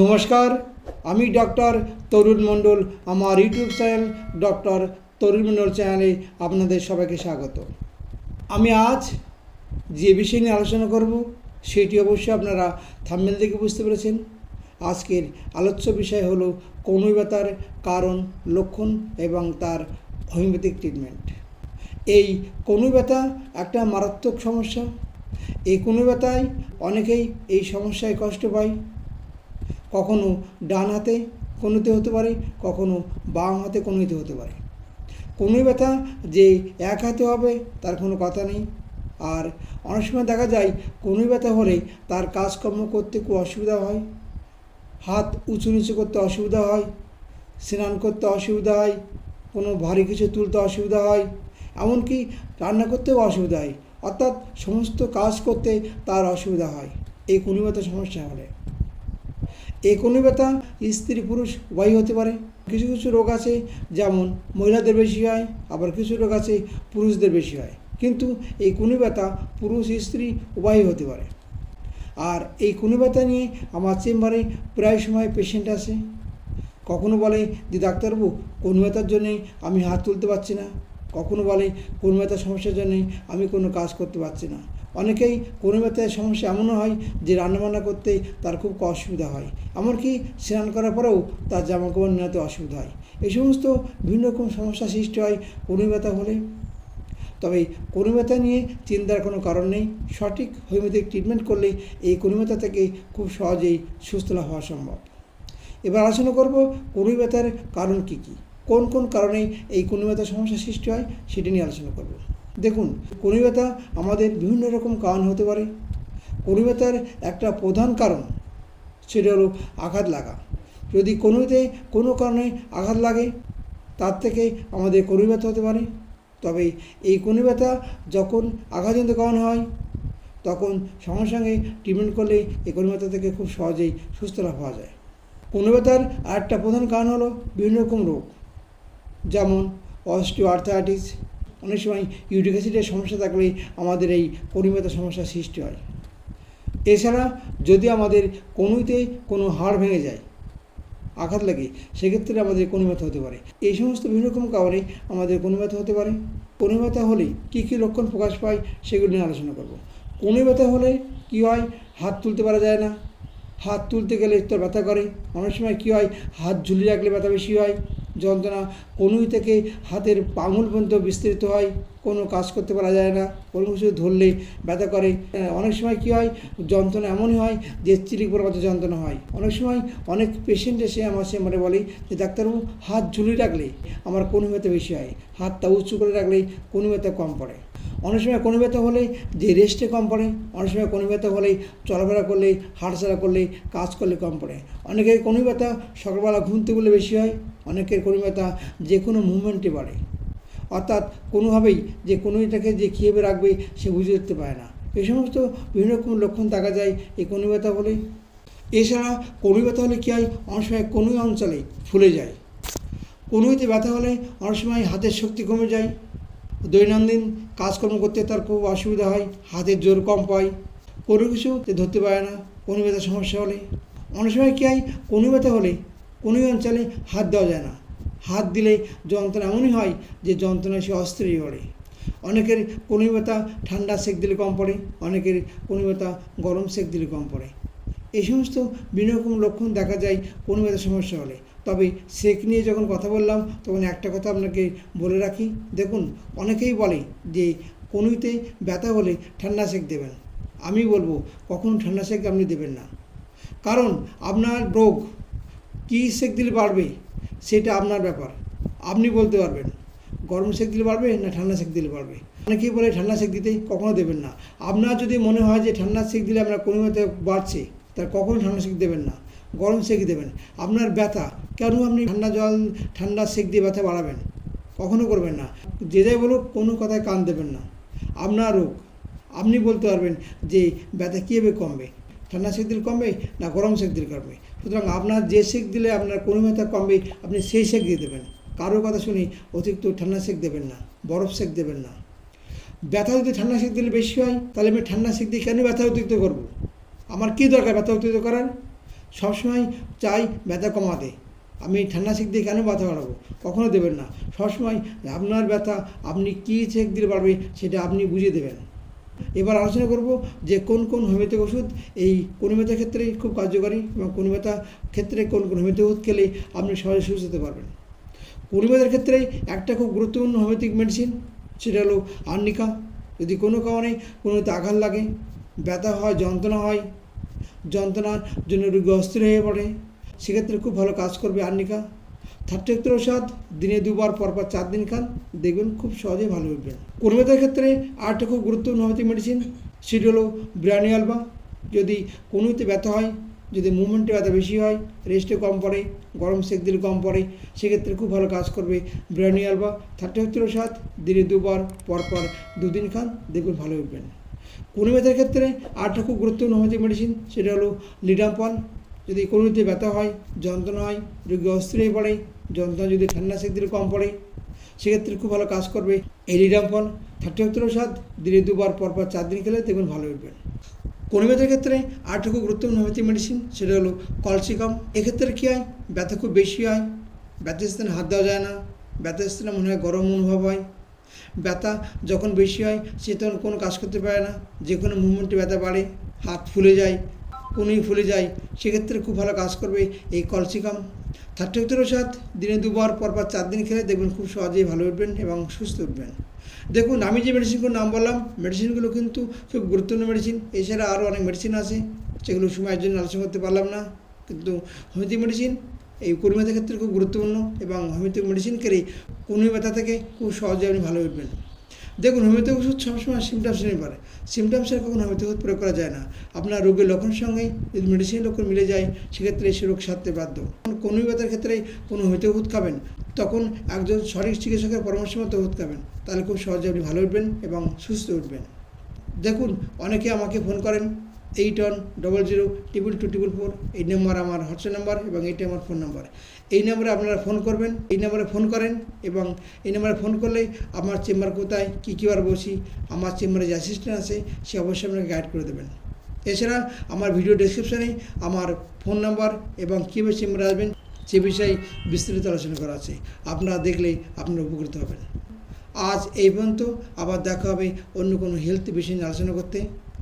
নমস্কার, আমি ডক্টর তরুণ মণ্ডল, আমার YouTube channel doctor Tarun Mondal চ্যানেলে আপনাদের সবাইকে স্বাগত। আমি আজ যে বিষয় নিয়ে আলোচনা করব, সেটি অবশ্যই আপনারা থাম্বেল দেখে বুঝতে পেরেছেন। আজকের আলোচ্য বিষয় হলো কনুই ব্যথার কারণ, লক্ষণ এবং তার হোমিওপ্যাথিক ট্রিটমেন্ট। এই কনু ব্যথা একটা মারাত্মক সমস্যা। এই কনু ব্যথায় অনেকেই এই সমস্যায় কষ্ট পায়। কখনো ডান হাতে কনুতে হতে পারে, কখনো বাম হাতে কনুইতে হতে পারে। কনুই ব্যথা যে এক হাতে হবে, তার কোনো কথা নেই। আর অনেক সময় দেখা যায় কনুই ব্যথা হলে তার কাজকর্ম করতে খুব অসুবিধা হয়। হাত উঁচু নিচু করতে অসুবিধা হয়, স্নান করতে অসুবিধা হয়, কোনো ভারী কিছু তুলতে অসুবিধা হয়, এমনকি রান্না করতেও অসুবিধা হয়। অর্থাৎ সমস্ত কাজ করতে তার অসুবিধা হয়। এই কনুই সমস্যা হলে। এই কনু ব্যথা, স্ত্রী পুরুষ উভয়ই হতে পারে। কিছু কিছু রোগ আছে, যেমন মহিলাদের বেশি হয়, আবার কিছু রোগ আছে পুরুষদের বেশি হয়। কিন্তু এই কুনি ব্যথা পুরুষ, স্ত্রী উভয়ই হতে পারে। আর এই কুনি ব্যথা নিয়ে আমার চেম্বারে প্রায় সময় পেশেন্ট আসে। কখনো বলে যে ডাক্তারবাবু, কোন ব্যথার জন্যে আমি হাত তুলতে পারছি না? কখনো বলে, কোন ব্যথার সমস্যার জন্যে আমি কোনো কাজ করতে পারছি না? অনেকেই কোনো ব্যথার সমস্যা এমনও হয় যে রান্নাবান্না করতে তার খুব অসুবিধা হয়। এমনকি স্নান করার পরেও তার জামা কাপড় নেওয়াতে অসুবিধা হয়। এই সমস্ত বিভিন্ন রকম সমস্যা সৃষ্টি হয় কোনো ব্যথা হলে। তবে কোনো ব্যথা নিয়ে চিন্তার কোনো কারণ নেই। সঠিক হোমিওপ্যাথিক ট্রিটমেন্ট করলে এই কোনো ব্যথা থেকে খুব সহজেই সুস্থ লাভ হওয়া সম্ভব। এবার আলোচনা করব কোনো ব্যথার কারণ কী কী? কোন কোন কারণে এই কোনো ব্যথার সমস্যা সৃষ্টি হয়? সেটি নিয়ে আলোচনা করব। দেখুন কোনো আমাদের বিভিন্ন রকম কারণ হতে পারে। কোনো ব্যথার একটা প্রধান কারণ সেটা হলো আঘাত লাগা। যদি কোনোতে কোনো কারণে আঘাত লাগে, তার থেকে আমাদের কোনো ব্যথা হতে পারে। তবে এই কোনো ব্যথা যখন আঘাতজনিত কারণ হয়, তখন সঙ্গে সঙ্গে ট্রিটমেন্ট করলে এই কোনো ব্যথা থেকে খুব সহজেই সুস্থ লাভ পাওয়া যায়। কোনো ব্যথার আরেকটা প্রধান কারণ হলো বিভিন্ন রকম রোগ, যেমন অস্টিও আর্থারাইটিস অনেক সময় ইউরিক অ্যাসিডের সমস্যা থাকলে আমাদের এই কর্মীব্যথার সমস্যার সৃষ্টি হয়। এছাড়া যদি আমাদের কনুইতে কোনো হাড় ভেঙে যায়, আঘাত লাগে, সেক্ষেত্রে আমাদের কনুব্যথা হতে পারে। এই সমস্ত বিভিন্ন রকম কারণে আমাদের কনুব্যথা হতে পারে। কনুব্যথা হলে কী কী লক্ষণ প্রকাশ পায় সেগুলো নিয়ে আলোচনা করব। কনুব্যথা হলে কী হয়? হাত তুলতে পারা যায় না। হাত তুলতে গেলে তো ব্যথা করে। অনেক সময় কী হয়? হাত ঝুলিয়ে রাখলে ব্যথা বেশি হয়। যন্ত্রণা কনুই থেকে হাতের পাঙুল পর্যন্ত বিস্তৃত হয়, কোনো কাজ করতে পারা যায় না। কোনো কিছু ধরলে ব্যথা করে। অনেক সময় কি হয়, যন্ত্রণা এমনই হয় যে চিলিক পড়ার মতো যন্ত্রণা হয়। অনেক সময় অনেক পেশেন্ট এসে আমার সে মানে বলে যে, ডাক্তারবাবু, হাত ঝুলিয়ে রাখলে আমার কোনো ব্যথা বেশি হয়। হাতটা উঁচু করে রাখলে কোনো ব্যথা কম পড়ে। অনেক সময় কোনো ব্যথা হলে যে রেস্টে কম পড়ে, অনেক সময় কোনো ব্যথা হলে চলাফেরা করলে হাঁটাচলা করলে কাজ করলে কম পড়ে। অনেকের কোনো ব্যথা সকালবেলা ঘুমতে বলে বেশি হয়, অনেকের কোনো ব্যথা যে কোনো মুভমেন্টে বাড়ে। অর্থাৎ কোনোভাবেই যে কোনো এটাকে যে কীভাবে রাখবে সে বুঝে উঠতে পারে না। এই সমস্ত বিভিন্ন রকম লক্ষণ দেখা যায় এই কোনো ব্যথা হলে। এছাড়া কোনো ব্যথা হলে কী হয়? অনেক সময় কোনো অঞ্চলে ফুলে যায়। কোনোতে ব্যথা হলে অনেক সময় হাতের শক্তি কমে যায়। দৈনন্দিন কাজকর্ম করতে তার খুব অসুবিধা হয়, হাতের জোর কম পায়। কোনো কিছু ধরতে পারে না, কোনো ব্যথার সমস্যা হলে। অনেক সময় কী হয়, কোনো ব্যথা হলে কোনো অঞ্চলে হাত দেওয়া যায় না। হাত দিলে যন্ত্রণা এমনই হয় যে যন্ত্রণা সে অস্থিরই পড়ে। অনেকের কোনো ব্যথা ঠান্ডা সেক দিলে কম পড়ে, অনেকের কোনো ব্যথা গরম সেক দিলে কম পড়ে। এই সমস্ত বিভিন্ন রকম লক্ষণ দেখা যায় কোনো ব্যথা সমস্যা হলে। তবে সেক নিয়ে যখন কথা বললাম, তখন একটা কথা আপনাকে বলে রাখি। দেখুন, অনেকেই বলে যে, কনুইতে ব্যথা হলে ঠান্ডা সেক দেবেন। আমি বলব, কখনো ঠান্ডা সেক আপনি দেবেন না। কারণ, আপনার রোগ কী সেক দিলে বাড়বে, সেটা আপনার ব্যাপার। আপনি বলতে পারবেন, গরম সেক দিলে বাড়বে না ঠান্ডা সেক দিলে বাড়বে? অনেকেই বলে, ঠান্ডা সেক দিতে কখনো দেবেন না। আপনার যদি মনে হয় যে, ঠান্ডা সেক দিলে আপনার কোনো মতে বাড়ছে তার কখনো ঠান্ডা সেক দেবেন না। গরম সেক দেবেন। আপনার ব্যথা, কেন আপনি ঠান্ডা জল, ঠান্ডা সেক দিয়ে ব্যথা বাড়াবেন? কখনো করবেন না। যে যাই বলুক, কোনো কথায় কান দেবেন না। আপনার রোগ। আপনি বলতে পারবেন যে ব্যথা কীভাবে কমবে? ঠান্ডা সেক দিলে কমবে না গরম সেক দিলে কমবে? সুতরাং আপনার যে সেক দিলে আপনার কোনো ব্যথা কমবে, আপনি সেই সেক দিয়ে দেবেন। কারোর কথা শুনি অতিরিক্ত ঠান্ডা সেঁক দেবেন না, বরফ সেঁক দেবেন না। ব্যথা যদি ঠান্ডা সেক দিলে বেশি হয়, তাহলে আমি ঠান্ডা সেক দিয়ে কেন ব্যথা অতিরিক্ত করব? আমার কী দরকার ব্যথা অতিরিক্ত করার? সবসময় চাই ব্যথা কমাতে। আমি ঠান্ডা সেক দিয়ে কেন ব্যথা বাড়াবো কখনো দেবেন না। সবসময় আপনার ব্যথা আপনি কী সেক দিলে পারবে সেটা আপনি বুঝিয়ে দেবেন। এবার আলোচনা করব যে কোন কোন হোমিওপ্যাথিক ওষুধ এই কোন ব্যথার ক্ষেত্রে খুব কার্যকরী এবং কোন ব্যথা ক্ষেত্রে কোন কোন হোমিওপ্যাথিক ওষুধ খেলে আপনি সহজে সুস্থ হতে পারবেন। পরিবারের ক্ষেত্রে একটা খুব গুরুত্বপূর্ণ হোমিওপ্যাথিক মেডিসিন সেটা হলো আর্নিকা। যদি কোনো কারণে কোনোতে আঘাত লাগে, ব্যথা হয়, যন্ত্রণা হয় যন্ত্রণার জন্য রোগী অস্থির হয়ে পড়ে। সেক্ষেত্রে খুব ভালো কাজ করবে আর্নিকা। থার্টি ওষুধ দিনে দুবার, পরপর চার দিন খান। দেখবেন খুব সহজেই ভালো উঠবেন কর্মীদের ক্ষেত্রে আরেকটা খুব গুরুত্বপূর্ণ হোমিওপ্যাথিক মেডিসিন সেটি হলো ব্রানিয়ালবা যদি কোনোতে ব্যথা হয়, যদি মুভমেন্টে ব্যথা বেশি হয়, রেস্টে কম পড়ে, গরম সেক দিলে কম পড়ে, সেক্ষেত্রে খুব ভালো কাজ করবে ব্রানিয়ালবা থার্টি ওষুধ দিনে দুবার, পরপর দুদিন খান। দেখবেন ভালো উঠবেন কোনো ব্যথার ক্ষেত্রে আরেকটা খুব গুরুত্বপূর্ণ হোমিওপ্যাথিক মেডিসিন সেটা হলো লিডাম্পল। যদি কোনোতে ব্যথা হয়, যন্ত্রণা হয়, রোগী অস্থির হয়ে পড়ে, যন্ত্রণা যদি ঠান্ডা দিলে কম পড়ে, সেক্ষেত্রে খুব ভালো কাজ করবে এই লিডাম্পল। থার্টি ওষুধ দিনে দুবার, পরপর চার দিন খেলে দেখবেন ভালো উঠবেন। কর্মীদের ক্ষেত্রে আরেকটা খুব গুরুত্বপূর্ণ হোমিওপ্যাথিক মেডিসিন সেটা হলো কলসিকাম এক্ষেত্রে কী হয়? ব্যথা খুব বেশি হয়, ব্যথার স্থানে হাত দেওয়া যায় না, ব্যথার স্থানে মনে হয় গরম অনুভব হয় ব্যথা যখন বেশি হয়, সে তখন কোনো কাজ করতে পারে না। যে কোনো মুভমেন্টে ব্যথা বাড়ে, হাত ফুলে যায় কোনোই ফুলে যায়, সেক্ষেত্রে খুব ভালো কাজ করবে এই কলসিকাম। থার্টি সাত দিনে দুবার, পরপর চার দিন খেলে দেখবেন খুব সহজেই ভালো উঠবেন এবং সুস্থ উঠবেন। দেখুন, আমি যে মেডিসিনগুলোর নাম বললাম মেডিসিনগুলো কিন্তু খুব গুরুত্বপূর্ণ মেডিসিন এছাড়া আরও অনেক মেডিসিন আছে সেগুলো সময়ের জন্য আলোচনা করতে পারলাম না। কিন্তু হোমিওপ্যাথিক মেডিসিন এই কর্মীদের ক্ষেত্রে খুব গুরুত্বপূর্ণ এবং হোমিওপ্যাথিক মেডিসিন খেলে কোনো ব্যথা থেকে খুব সহজে আপনি ভালো উঠবেন দেখুন, হোমিওপ্যাথিক ওষুধ সবসময় সিমটামস নিতে পারে সিমটামসের কখনো হোমিওপ্যাথিক ওষুধ প্রয়োগ করা যায় না। আপনার রোগের লক্ষণের সঙ্গে যদি মেডিসিনের লক্ষণ মিলে যায়, সেক্ষেত্রে সে রোগ সারতে বাধ্য। কোনো ব্যথার ক্ষেত্রে কোনো হোমিওপ্যাথিক ওষুধ খাবেন, তখন একজন সঠিক চিকিৎসকের পরামর্শ মতো ওষুধ খাবেন। তাহলে খুব সহজে আপনি ভালো উঠবেন এবং সুস্থ উঠবেন। দেখুন, অনেকে আমাকে ফোন করেন eight one double zero triple two triple four এই নাম্বার আমার হোয়াটসঅ্যাপ নাম্বার এবং এইটা আমার ফোন নাম্বার এই নাম্বারে আপনারা ফোন করবেন, এই নাম্বারে ফোন করেন এবং এই নাম্বারে ফোন করলে আমার চেম্বার কোথায়, কী কী বার বসি, আমার চেম্বারে যে অ্যাসিস্ট্যান্ট আছে, সে অবশ্যই আপনাকে গাইড করে দেবেন। এছাড়া আমার ভিডিও ডেসক্রিপশানে আমার ফোন নাম্বার এবং কীভাবে চেম্বারে আসবেন, সে বিষয়ে বিস্তারিত আলোচনা করা আছে। আপনারা দেখলেই আপনারা উপকৃত হবেন। আজ এই পর্যন্ত, আবার দেখা হবে অন্য কোনো হেলথ বিষয় নিয়ে আলোচনা করতে।